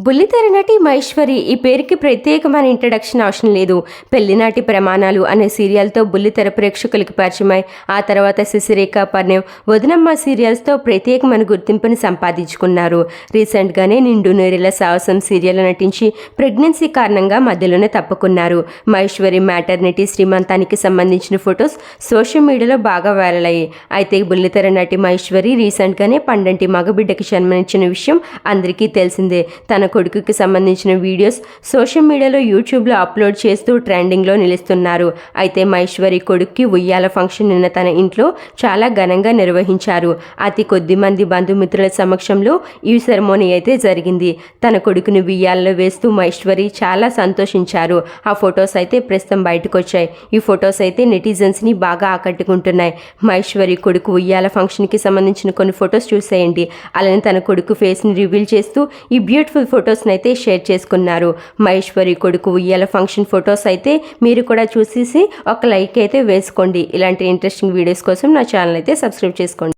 బుల్లితెర నటి మహేశ్వరి ఈ పేరుకి ప్రత్యేకమైన ఇంట్రడక్షన్ అవసరం లేదు. పెళ్ళినాటి ప్రమాణాలు అనే సీరియల్తో బుల్లితెర ప్రేక్షకులకు పరిచయమై ఆ తర్వాత శశిరేఖ పర్ణం వదినమ్మ సీరియల్స్తో ప్రత్యేకమైన గుర్తింపుని సంపాదించుకున్నారు. రీసెంట్గానే నిండు నేరెల సాహసం సీరియల్ నటించి ప్రెగ్నెన్సీ కారణంగా మధ్యలోనే తప్పుకున్నారు. మహేశ్వరి మ్యాటర్నిటీ శ్రీమంతానికి సంబంధించిన ఫొటోస్ సోషల్ మీడియాలో బాగా వైరల్ అయ్యాయి. అయితే బుల్లితెర నటి మహేశ్వరి రీసెంట్గానే పండంటి మగబిడ్డకి జన్మనిచ్చిన విషయం అందరికీ తెలిసిందే. తన తన కొడుకుకి సంబంధించిన వీడియోస్ సోషల్ మీడియాలో యూట్యూబ్లో అప్లోడ్ చేస్తూ ట్రెండింగ్లో నిలుస్తున్నారు. అయితే మహేశ్వరి కొడుక్కి ఉయ్యాల ఫంక్షన్ నిన్న తన ఇంట్లో చాలా ఘనంగా నిర్వహించారు. అతి కొద్ది మంది బంధుమిత్రుల సమక్షంలో ఈ సెరమోనీ అయితే జరిగింది. తన కొడుకుని ఉయ్యాలలో వేస్తూ మహేశ్వరి చాలా సంతోషించారు. ఆ ఫొటోస్ అయితే ప్రస్తుతం బయటకు వచ్చాయి ఈ ఫొటోస్ అయితే నెటిజన్స్ని బాగా ఆకట్టుకుంటున్నాయి. మహేశ్వరి కొడుకు ఉయ్యాల ఫంక్షన్కి సంబంధించిన కొన్ని ఫొటోస్ చూసేయండి. అలానే తన కొడుకు ఫేస్ని రివీల్ చేస్తూ ఈ బ్యూటిఫుల్ ఫొటోస్ని అయితే షేర్ చేసుకున్నారు. మహేశ్వరి కొడుకు ఉయ్యాల ఫంక్షన్ ఫొటోస్ అయితే మీరు కూడా చూసేసి ఒక లైక్ అయితే వేసుకోండి. ఇలాంటి ఇంట్రెస్టింగ్ వీడియోస్ కోసం నా ఛానల్ అయితే సబ్స్క్రైబ్ చేసుకోండి.